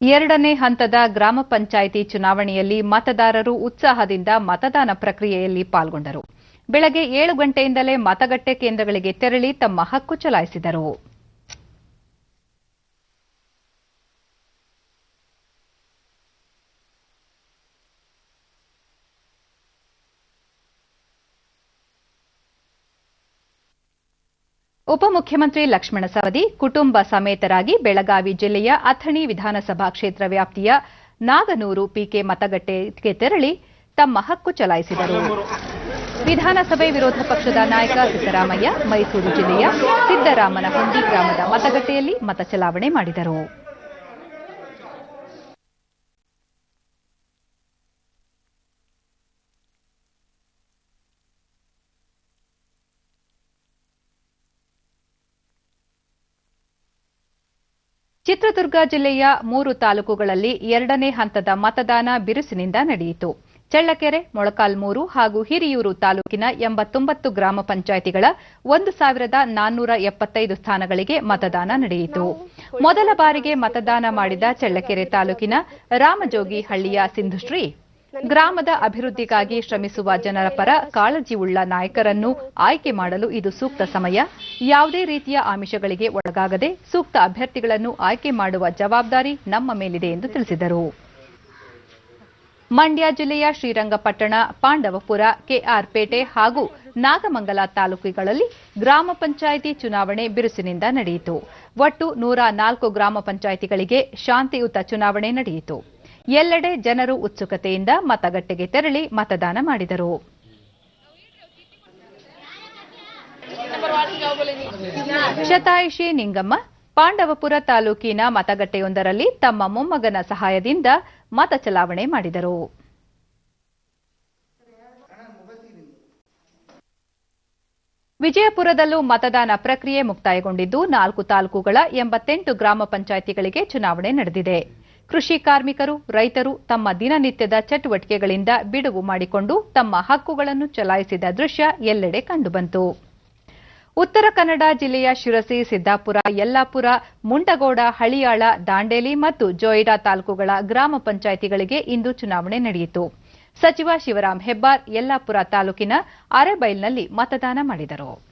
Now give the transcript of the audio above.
ಎರಡನೇ ಹಂತದ ಗ್ರಾಮ ಪಂಚಾಯಿತಿ ಚುನಾವಣೆಯಲ್ಲಿ ಮತದಾರರು ಉತ್ಸಾಹದಿಂದ ಮತದಾನ ಪ್ರಕ್ರಿಯೆಯಲ್ಲಿ ಪಾಲ್ಗೊಂಡರು. ಬೆಳಗ್ಗೆ ಏಳು ಗಂಟೆಯಿಂದಲೇ ಮತಗಟ್ಟೆ ಕೇಂದ್ರಗಳಿಗೆ ತೆರಳಿ ತಮ್ಮ ಹಕ್ಕು ಚಲಾಯಿಸಿದರು. ಉಪಮುಖ್ಯಮಂತ್ರಿ ಲಕ್ಷ್ಮಣ ಸವದಿ ಕುಟುಂಬ ಸಮೇತರಾಗಿ ಬೆಳಗಾವಿ ಜಿಲ್ಲೆಯ ಅಥಣಿ ವಿಧಾನಸಭಾ ಕ್ಷೇತ್ರ ವ್ಯಾಪ್ತಿಯ ನಾಗನೂರು ಪಿಕೆ ಮತಗಟ್ಟೆಗೆ ತೆರಳಿ ತಮ್ಮ ಹಕ್ಕು ಚಲಾಯಿಸಿದರು. ವಿಧಾನಸಭೆ ವಿರೋಧ ಪಕ್ಷದ ನಾಯಕ ಸಿದ್ದರಾಮಯ್ಯ ಮೈಸೂರು ಜಿಲ್ಲೆಯ ಸಿದ್ದರಾಮನಹುಂಡಿ ಗ್ರಾಮದ ಮತಗಟ್ಟೆಯಲ್ಲಿ ಮತ ಚಲಾವಣೆ ಮಾಡಿದರು. ಚಿತ್ರದುರ್ಗ ಜಿಲ್ಲೆಯ ಮೂರು ತಾಲೂಕುಗಳಲ್ಲಿ ಎರಡನೇ ಹಂತದ ಮತದಾನ ಬಿರುಸಿನಿಂದ ನಡೆಯಿತು. ಚಳ್ಳಕೆರೆ, ಮೊಳಕಾಲ್ಮೂರು ಹಾಗೂ ಹಿರಿಯೂರು ತಾಲೂಕಿನ ಎಂಬತ್ತೊಂಬತ್ತು ಗ್ರಾಮ ಪಂಚಾಯಿತಿಗಳ ಒಂದು ಸಾವಿರದ ನಾನ್ನೂರ ಎಪ್ಪತ್ತೈದು ಸ್ಥಾನಗಳಿಗೆ ಮತದಾನ ನಡೆಯಿತು. ಮೊದಲ ಬಾರಿಗೆ ಮತದಾನ ಮಾಡಿದ ಚಳ್ಳಕೆರೆ ತಾಲೂಕಿನ ರಾಮಜೋಗಿ ಹಳ್ಳಿಯ ಸಿಂಧುಶ್ರೀ ಗ್ರಾಮದ ಅಭಿವೃದ್ಧಿಗಾಗಿ ಶ್ರಮಿಸುವ ಜನರ ಪರ ಕಾಳಜಿ ಉಳ್ಳ ನಾಯಕರನ್ನು ಆಯ್ಕೆ ಮಾಡಲು ಇದು ಸೂಕ್ತ ಸಮಯ. ಯಾವುದೇ ರೀತಿಯ ಆಮಿಷಗಳಿಗೆ ಒಳಗಾಗದೆ ಸೂಕ್ತ ಅಭ್ಯರ್ಥಿಗಳನ್ನು ಆಯ್ಕೆ ಮಾಡುವ ಜವಾಬ್ದಾರಿ ನಮ್ಮ ಮೇಲಿದೆ ಎಂದು ತಿಳಿಸಿದರು. ಮಂಡ್ಯ ಜಿಲ್ಲೆಯ ಶ್ರೀರಂಗಪಟ್ಟಣ ಪಾಂಡವಪುರ ಕೆಆರ್ಪೇಟೆ ಹಾಗೂ ನಾಗಮಂಗಲ ತಾಲೂಕುಗಳಲ್ಲಿ ಗ್ರಾಮ ಪಂಚಾಯಿತಿ ಚುನಾವಣೆ ಬಿರುಸಿನಿಂದ ನಡೆಯಿತು. ಒಟ್ಟು ನೂರ ನಾಲ್ಕು ಗ್ರಾಮ ಪಂಚಾಯಿತಿಗಳಿಗೆ ಶಾಂತಿಯುತ ಚುನಾವಣೆ ನಡೆಯಿತು. ಎಲ್ಲೆಡೆ ಜನರು ಉತ್ಸುಕತೆಯಿಂದ ಮತಗಟ್ಟೆಗೆ ತೆರಳಿ ಮತದಾನ ಮಾಡಿದರು. ಶತಾಯುಷಿ ನಿಂಗಮ್ಮ, ಪಾಂಡವಪುರ ತಾಲೂಕಿನ ಮತಗಟ್ಟೆಯೊಂದರಲ್ಲಿ ತಮ್ಮ ಮೊಮ್ಮಗನ ಸಹಾಯದಿಂದ ಮತ ಚಲಾವಣೆ ಮಾಡಿದರು. ವಿಜಯಪುರದಲ್ಲೂ ಮತದಾನ ಪ್ರಕ್ರಿಯೆ ಮುಕ್ತಾಯಗೊಂಡಿದ್ದು ನಾಲ್ಕು ತಾಲೂಕುಗಳ ಎಂಬತ್ತೆಂಟು ಗ್ರಾಮ ಪಂಚಾಯಿತಿಗಳಿಗೆ ಚುನಾವಣೆ ನಡೆದಿದೆ. ಕೃಷಿ ಕಾರ್ಮಿಕರು, ರೈತರು ತಮ್ಮ ದಿನನಿತ್ಯದ ಚಟುವಟಿಕೆಗಳಿಂದ ಬಿಡುವು ಮಾಡಿಕೊಂಡು ತಮ್ಮ ಹಕ್ಕುಗಳನ್ನು ಚಲಾಯಿಸಿದ ದೃಶ್ಯ ಎಲ್ಲೆಡೆ ಕಂಡುಬಂತು. ಉತ್ತರ ಕನ್ನಡ ಜಿಲ್ಲೆಯ ಶಿರಸಿ, ಸಿದ್ದಾಪುರ, ಯಲ್ಲಾಪುರ, ಮುಂಡಗೋಡ, ಹಳಿಯಾಳ, ದಾಂಡೇಲಿ ಮತ್ತು ಜೋಯಿಡಾ ತಾಲೂಕುಗಳ ಗ್ರಾಮ ಪಂಚಾಯಿತಿಗಳಿಗೆ ಇಂದು ಚುನಾವಣೆ ನಡೆಯಿತು. ಸಚಿವ ಶಿವರಾಂ ಹೆಬ್ಬಾರ್ ಯಲ್ಲಾಪುರ ತಾಲೂಕಿನ ಅರೆಬೈಲ್ನಲ್ಲಿ ಮತದಾನ ಮಾಡಿದರು.